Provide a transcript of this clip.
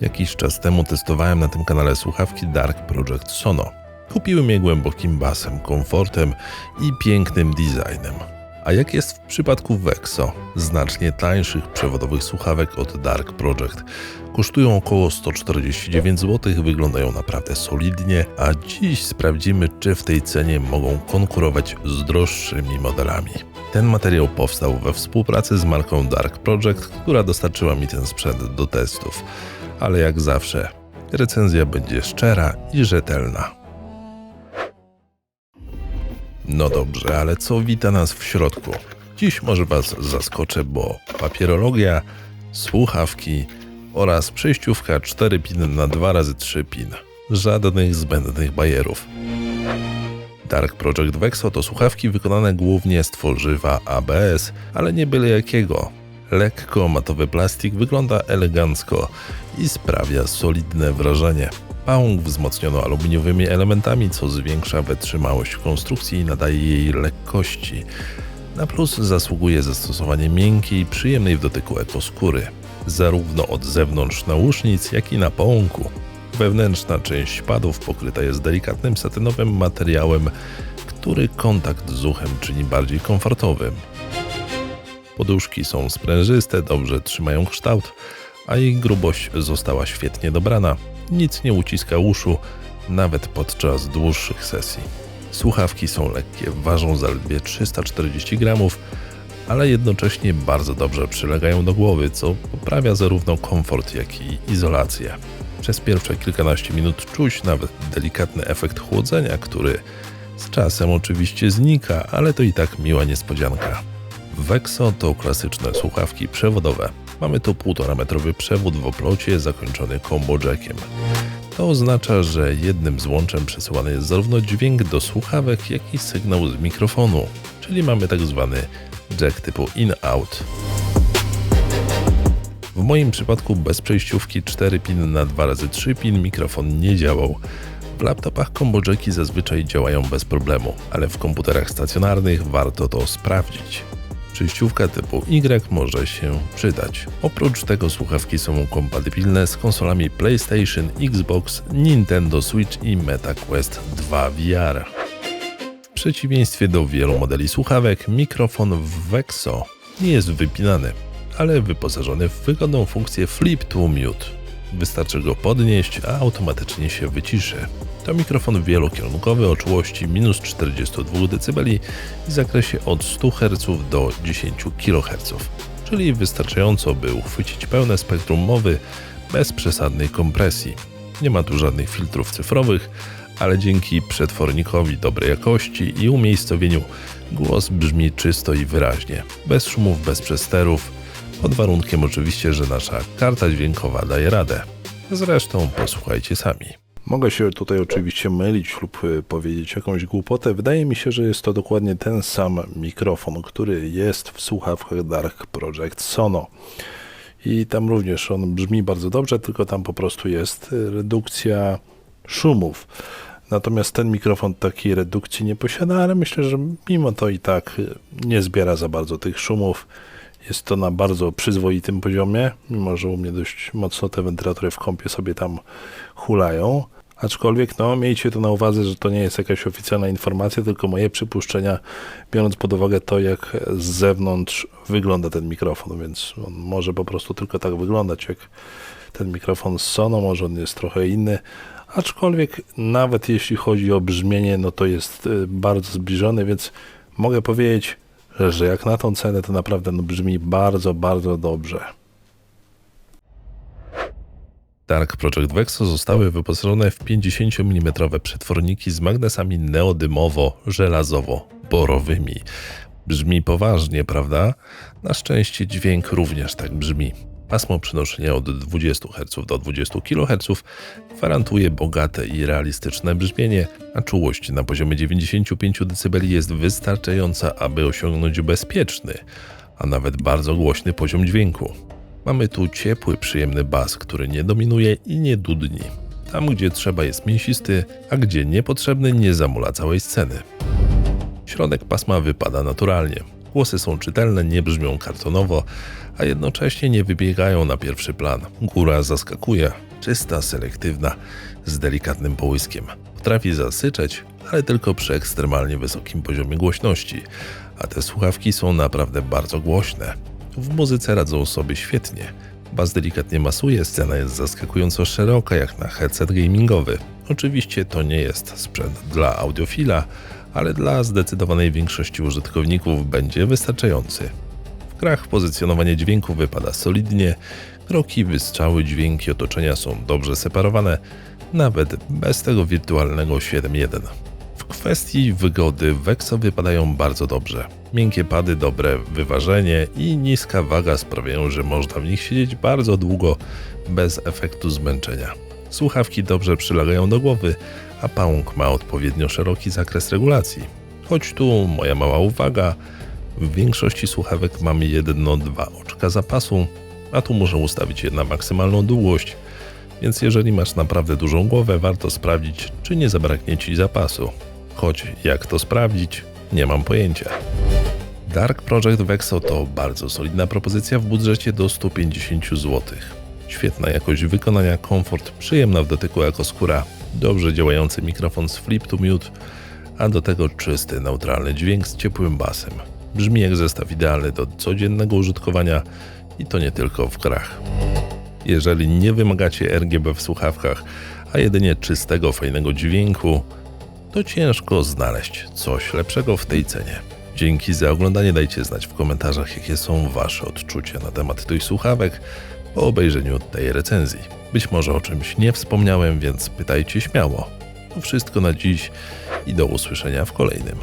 Jakiś czas temu testowałem na tym kanale słuchawki Dark Project Sono. Kupiłem je głębokim basem, komfortem i pięknym designem. A jak jest w przypadku Vexo, znacznie tańszych przewodowych słuchawek od Dark Project. Kosztują około 149 zł, wyglądają naprawdę solidnie, a dziś sprawdzimy, czy w tej cenie mogą konkurować z droższymi modelami. Ten materiał powstał we współpracy z marką Dark Project, która dostarczyła mi ten sprzęt do testów. Ale jak zawsze, recenzja będzie szczera i rzetelna. No dobrze, ale co wita nas w środku? Dziś może Was zaskoczę, bo papierologia, słuchawki oraz przejściówka 4 pin na 2x3 pin. Żadnych zbędnych bajerów. Dark Project Vexo to słuchawki wykonane głównie z tworzywa ABS, ale nie byle jakiego. Lekko matowy plastik wygląda elegancko i sprawia solidne wrażenie. Pałąk wzmocniono aluminiowymi elementami, co zwiększa wytrzymałość konstrukcji i nadaje jej lekkości. Na plus zasługuje zastosowanie miękkiej, przyjemnej w dotyku ekoskóry, zarówno od zewnątrz nausznic, jak i na połąku. Wewnętrzna część padów pokryta jest delikatnym satynowym materiałem, który kontakt z uchem czyni bardziej komfortowym. Poduszki są sprężyste, dobrze trzymają kształt, a ich grubość została świetnie dobrana. Nic nie uciska uszu, nawet podczas dłuższych sesji. Słuchawki są lekkie, ważą zaledwie 340 gramów, ale jednocześnie bardzo dobrze przylegają do głowy, co poprawia zarówno komfort, jak i izolację. Przez pierwsze kilkanaście minut czuć nawet delikatny efekt chłodzenia, który z czasem oczywiście znika, ale to i tak miła niespodzianka. Vexo to klasyczne słuchawki przewodowe. Mamy tu 1,5 metrowy przewód w oplocie zakończony combo jackiem. To oznacza, że jednym złączem przesyłany jest zarówno dźwięk do słuchawek, jak i sygnał z mikrofonu, czyli mamy tak zwany jack typu in-out. W moim przypadku bez przejściówki 4 pin na 2x3 pin mikrofon nie działał. W laptopach combo jacki zazwyczaj działają bez problemu, ale w komputerach stacjonarnych warto to sprawdzić. Przejściówka typu Y może się przydać. Oprócz tego słuchawki są kompatybilne z konsolami PlayStation, Xbox, Nintendo Switch i MetaQuest 2 VR. W przeciwieństwie do wielu modeli słuchawek, mikrofon w Vexo nie jest wypinany, ale wyposażony w wygodną funkcję Flip to Mute. Wystarczy go podnieść, a automatycznie się wyciszy. To mikrofon wielokierunkowy o czułości minus 42 dB i zakresie od 100 Hz do 10 kHz, czyli wystarczająco, by uchwycić pełne spektrum mowy bez przesadnej kompresji. Nie ma tu żadnych filtrów cyfrowych, ale dzięki przetwornikowi dobrej jakości i umiejscowieniu głos brzmi czysto i wyraźnie, bez szumów, bez przesterów, pod warunkiem oczywiście, że nasza karta dźwiękowa daje radę. Zresztą posłuchajcie sami. Mogę się tutaj oczywiście mylić lub y, powiedzieć jakąś głupotę. Wydaje mi się, że jest to dokładnie ten sam mikrofon, który jest w słuchawkach Dark Project Sono. I tam również on brzmi bardzo dobrze, tylko tam po prostu jest y, redukcja szumów. Natomiast ten mikrofon takiej redukcji nie posiada, ale myślę, że mimo to i tak y, nie zbiera za bardzo tych szumów. Jest to na bardzo przyzwoitym poziomie, mimo że u mnie dość mocno te wentylatory w kąpie sobie tam hulają. Aczkolwiek, no, miejcie to na uwadze, że to nie jest jakaś oficjalna informacja, tylko moje przypuszczenia, biorąc pod uwagę to, jak z zewnątrz wygląda ten mikrofon, więc on może po prostu tylko tak wyglądać, jak ten mikrofon z Sono, może on jest trochę inny, aczkolwiek nawet jeśli chodzi o brzmienie, no to jest y, bardzo zbliżony, więc mogę powiedzieć, że jak na tą cenę, to naprawdę no, brzmi bardzo, bardzo dobrze. Dark Project Vexo zostały wyposażone w 50 mm przetworniki z magnesami neodymowo-żelazowo-borowymi. Brzmi poważnie, prawda? Na szczęście dźwięk również tak brzmi. Pasmo przenoszenia od 20 Hz do 20 kHz gwarantuje bogate i realistyczne brzmienie, a czułość na poziomie 95 dB jest wystarczająca, aby osiągnąć bezpieczny, a nawet bardzo głośny poziom dźwięku. Mamy tu ciepły, przyjemny bas, który nie dominuje i nie dudni. Tam, gdzie trzeba jest mięsisty, a gdzie niepotrzebny nie zamula całej sceny. Środek pasma wypada naturalnie. Głosy są czytelne, nie brzmią kartonowo, a jednocześnie nie wybiegają na pierwszy plan. Góra zaskakuje. czysta, selektywna, z delikatnym połyskiem. Potrafi zasyczeć, ale tylko przy ekstremalnie wysokim poziomie głośności, a te słuchawki są naprawdę bardzo głośne. W muzyce radzą sobie świetnie. Bas delikatnie masuje, scena jest zaskakująco szeroka jak na headset gamingowy. Oczywiście to nie jest sprzęt dla audiofila, ale dla zdecydowanej większości użytkowników będzie wystarczający. W grach pozycjonowanie dźwięku wypada solidnie, kroki, wystrzały, dźwięki otoczenia są dobrze separowane, nawet bez tego wirtualnego 7.1. W kwestii wygody Vexo wypadają bardzo dobrze. Miękkie pady, dobre wyważenie i niska waga sprawiają, że można w nich siedzieć bardzo długo bez efektu zmęczenia. Słuchawki dobrze przylagają do głowy, a pałąk ma odpowiednio szeroki zakres regulacji. Choć tu moja mała uwaga, w większości słuchawek mam jedno-dwa oczka zapasu, a tu muszę ustawić je na maksymalną długość, więc jeżeli masz naprawdę dużą głowę, warto sprawdzić, czy nie zabraknie ci zapasu. Choć jak to sprawdzić, nie mam pojęcia. Dark Project Vexo to bardzo solidna propozycja w budżecie do 150 zł. Świetna jakość wykonania, komfort, przyjemna w dotyku jako skóra, dobrze działający mikrofon z flip to mute, a do tego czysty, neutralny dźwięk z ciepłym basem. Brzmi jak zestaw idealny do codziennego użytkowania i to nie tylko w grach. Jeżeli nie wymagacie RGB w słuchawkach, a jedynie czystego, fajnego dźwięku, to ciężko znaleźć coś lepszego w tej cenie. Dzięki za oglądanie, dajcie znać w komentarzach, jakie są Wasze odczucia na temat tych słuchawek po obejrzeniu tej recenzji. Być może o czymś nie wspomniałem, więc pytajcie śmiało. To wszystko na dziś i do usłyszenia w kolejnym.